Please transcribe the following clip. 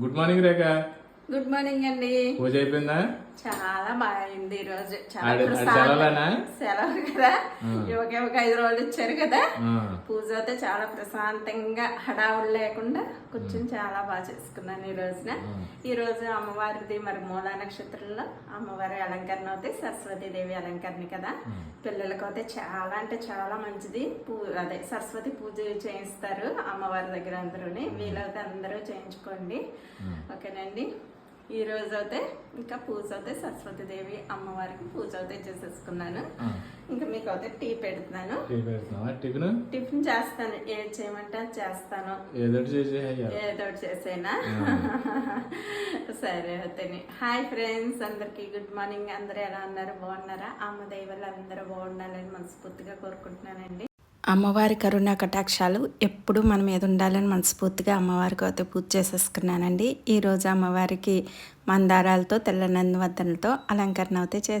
Good morning Rekha good morning అండి. పూజ అయిపోయిందా? చాలా బాగుంది ఈ రోజు చాలా? సెలవు కదా. ఒకే ఒక ఐదు రోజులు ఇచ్చారు కదా. పూజ అయితే చాలా ప్రశాంతంగా హడావుడు లేకుండా కూర్చొని చాలా బాగా చేసుకున్నాను ఈ రోజున. ఈ రోజు అమ్మవారిది మరి మూలా నక్షత్రంలో అమ్మవారి అలంకరణ అవుతాయి సరస్వతి దేవి అలంకరణ కదా. పిల్లలకు అయితే చాలా అంటే చాలా మంచిది. పూ అదే సరస్వతి పూజ చేయిస్తారు అమ్మవారి దగ్గర అందరూని. వీలైతే అందరూ చేయించుకోండి. ఓకేనండి. ఈ రోజు అయితే ఇంకా పూజ అయితే సరస్వతి దేవి అమ్మవారికి పూజ అయితే చేసేసుకున్నాను. ఇంకా మీకు అయితే టీ పెడుతున్నాను. టిఫిన్? టిఫిన్ చేస్తాను. ఏది చేయమంటే చేస్తాను. ఏదో ఏదో చేసేనా? సరే అయితే హాయ్ ఫ్రెండ్స్ అందరికి గుడ్ మార్నింగ్. అందరూ ఎలా ఉన్నారు? బాగున్నారా? అమ్మ దైవాలు అందరూ బాగుండాలని మనస్ఫూర్తిగా కోరుకుంటున్నానండి. అమ్మవారి కరుణ కటాక్షాలు ఎప్పుడు మన మీద ఉండాలని మనస్ఫూర్తిగా అమ్మవారికి అయితే పూజ చేసేసుకున్నానండి. ఈరోజు అమ్మవారికి మందారాలతో తెల్ల నందివర్ధనలతో అలంకరణ అయితే చేస్తాను